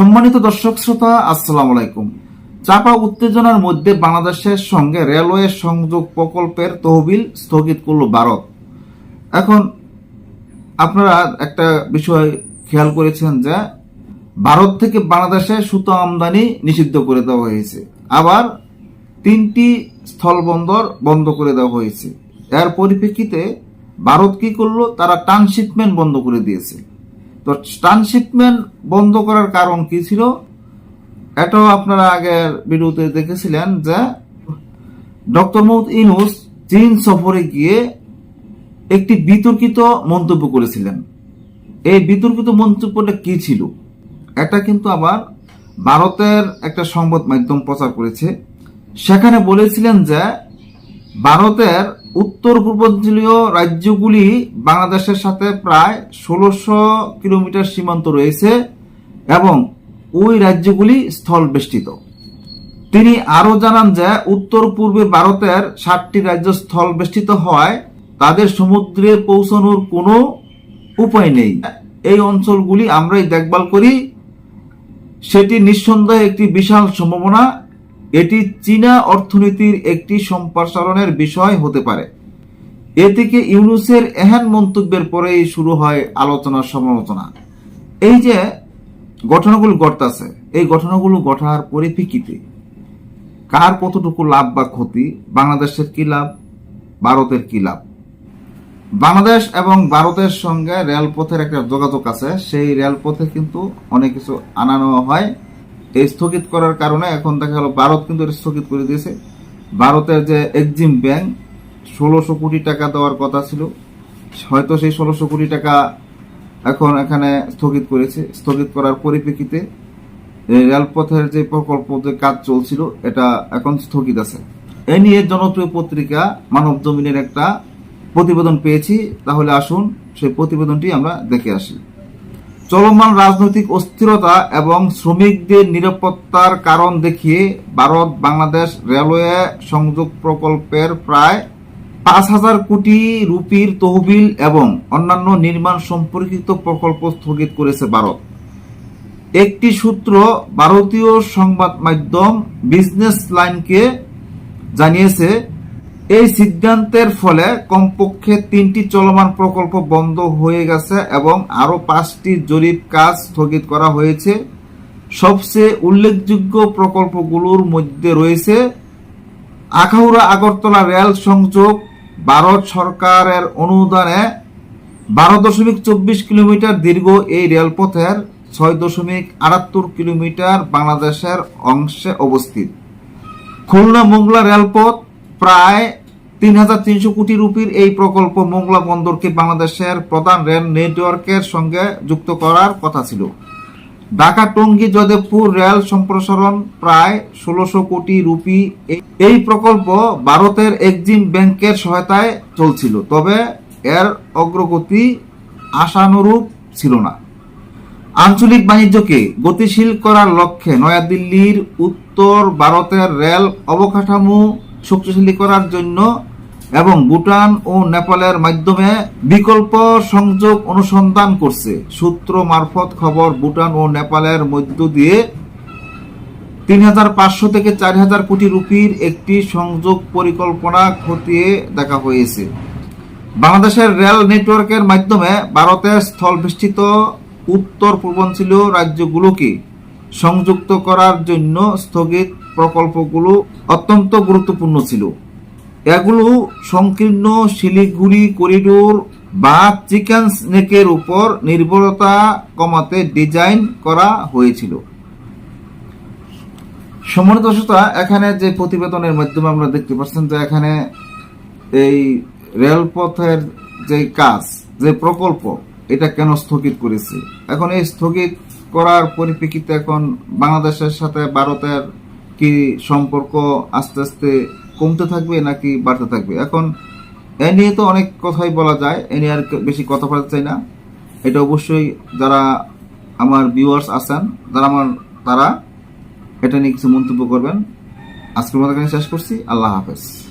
সম্মানিত দর্শক শ্রোতা, আসসালামু আলাইকুম। চাপা উত্তেজনার মধ্যে বাংলাদেশের সঙ্গে রেলওয়ে সংযোগ প্রকল্পের তহবিল স্থগিত করল ভারত। এখন আপনারা একটা বিষয় খেয়াল করেছেন যে, ভারত থেকে বাংলাদেশে সুতো আমদানি নিষিদ্ধ করে দেওয়া হয়েছে। আবার তিনটি স্থলবন্দর বন্ধ করে দেওয়া হয়েছে। এর পরিপ্রেক্ষিতে ভারত কি করল? তারা ট্রান্সশিপমেন্ট বন্ধ করে দিয়েছে। তো ট্রান্সশিপমেন্ট বন্ধ করার কারণ কি ছিল? এটাও আপনারা আগের ভিডিওতে দেখেছিলেন যে ডক্টর মৌদ ইনুস চীন সফরে গিয়ে একটি বিতর্কিত মন্তব্য করেছিলেন। এই বিতর্কিত মন্তব্যটা কি ছিল? এটা কিন্তু আবার ভারতের একটা সংবাদ মাধ্যম প্রচার করেছে। সেখানে বলেছিলেন যে ভারতের উত্তর পূর্বাঞ্চলীয় রাজ্যগুলি বাংলাদেশের সাথে প্রায় ষোলোশো কিলোমিটার সীমান্ত রয়েছে এবং ওই রাজ্যগুলি স্থল বেষ্টিত তিনি আরও জানান যে উত্তর পূর্বে ভারতের ষাটটি রাজ্য স্থল বেষ্টিত হওয়ায় তাদের সমুদ্রে পৌঁছানোর কোনো উপায় নেই। এই অঞ্চলগুলি আমরাই দেখভাল করি, সেটি নিঃসন্দেহে একটি বিশাল সম্ভাবনা এটি চীনা অর্থনীতির একটি সম্প্রসারণের বিষয় হতে পারে। এ থেকে ইউনুসের এহেন মন্তব্যের পরেই শুরু হয় আলোচনা সমালোচনা। এই যে ঘটনাগুলো ঘটতেছে, এই ঘটনাগুলো ঘটার পরিপ্রেক্ষিতে কার কতটুকু লাভ বা ক্ষতি, বাংলাদেশের কি লাভ, ভারতের কি লাভ? বাংলাদেশ এবং ভারতের সঙ্গে রেলপথের একটা যোগাযোগ আছে, সেই রেলপথে কিন্তু অনেক কিছু আনানো হয়। এই স্থগিত করার কারণে এখন দেখা গেল ভারত কিন্তু এটা স্থগিত করে দিয়েছে। ভারতের যে এক্সিম ব্যাংক, ষোলোশো কোটি টাকা দেওয়ার কথা ছিল। হয়তো সেই ষোলোশো কোটি টাকা এখন এখানে স্থগিত করেছে। স্থগিত করার পরিপ্রেক্ষিতে রেলপথের যে প্রকল্প যে কাজ চলছিল, এটা এখন স্থগিত আছে। এ নিয়ে জনপ্রিয় পত্রিকা মানব জমিনের একটা প্রতিবেদন পেয়েছি। তাহলে আসুন, সেই প্রতিবেদনটি আমরা দেখে আসি। চলমান রাজনৈতিক অস্থিরতা এবং শ্রমিকদের নিরাপত্তার কারণ দেখিয়ে ভারত বাংলাদেশ রেলওয়ে সংযোগ প্রকল্পের প্রায় পাঁচ হাজার কোটি রুপির তহবিল এবং অন্যান্য নির্মাণ সম্পর্কিত প্রকল্প স্থগিত করেছে ভারত। একটি সূত্র ভারতীয় সংবাদ মাধ্যম বিজনেস লাইনকে জানিয়েছে এই সিদ্ধান্তের ফলে কমপক্ষে তিনটি চলমান প্রকল্প বন্ধ হয়ে গেছে এবং আরও পাঁচটি জরিপ কাজ স্থগিত করা হয়েছে। সবচেয়ে উল্লেখযোগ্য প্রকল্পগুলোর মধ্যে রয়েছে আখাউড়া আগরতলা রেল সংযোগ, ভারত সরকারের অনুদানে বারো দশমিক চব্বিশ কিলোমিটার দীর্ঘ এই রেলপথের ছয় দশমিক আটাত্তর কিলোমিটার বাংলাদেশের অংশে অবস্থিত। খুলনা মোংলা রেলপথ প্রায় তিন হাজার তিনশো কোটি রুপির এই প্রকল্প মোংলা বন্দরকে বাংলাদেশের প্রধান রেল নেটওয়ার্কের সঙ্গে যুক্ত করার কথা ছিল। ঢাকা টঙ্গী যদেবপুর রেল সম্প্রসারণ প্রায় ষোলোশো কোটি রুপি। এই- প্রকল্প ভারতের এক্সিম ব্যাংকের সহায়তায় চলছিল, তবে এর অগ্রগতি আশানুরূপ ছিল না। আঞ্চলিক বাণিজ্যকে গতিশীল করার লক্ষ্যে নয়াদিল্লির উত্তর ভারতের রেল অবকাঠামো শক্তিশালী করার জন্য এবং ভুটান ও নেপালের মাধ্যমে বিকল্প সংযোগ অনুসন্ধান করছে। সূত্র মারফত খবর, ভুটান ও নেপালের মধ্য দিয়ে তিন হাজার পাঁচশো থেকে চার হাজার কোটি রুপির একটি সংযোগ পরিকল্পনা খতিয়ে দেখা হয়েছে। বাংলাদেশের রেল নেটওয়ার্কের মাধ্যমে ভারতের স্থলবেষ্টিত উত্তর পূর্বাঞ্চলীয় রাজ্যগুলোকে সংযুক্ত করার জন্য স্থগিত প্রকল্পগুলো অত্যন্ত গুরুত্বপূর্ণ ছিল। এগুলো সংকীর্ণ শিলিগুড়ি করিডোর বা চিকেন স্নেকের উপর নির্ভরতা কমাতে ডিজাইন করা হয়েছিল। সম্মানিত এখানে যে প্রতিবেদনের মাধ্যমে আমরা দেখতে পাচ্ছেন যে এখানে এই রেলপথের যে কাজ, যে প্রকল্প, এটা কেন স্থগিত করেছে? এখন এই স্থগিত করার পরিপ্রেক্ষিতে এখন বাংলাদেশের সাথে ভারতের কি সম্পর্ক আস্তে আস্তে কমতে থাকবে নাকি বাড়তে থাকবে? এখন, এ নিয়ে তো অনেক কথাই বলা যায়, এ নিয়ে আর বেশি কথা বলতে চাই না। এটা অবশ্যই যারা আমার ভিউয়ার্স আছেন, যারা আমার, তারা এটা নিয়ে কিছু মন্তব্য করবেন। আজকের মতো শেষ করছি। আল্লাহ হাফেজ।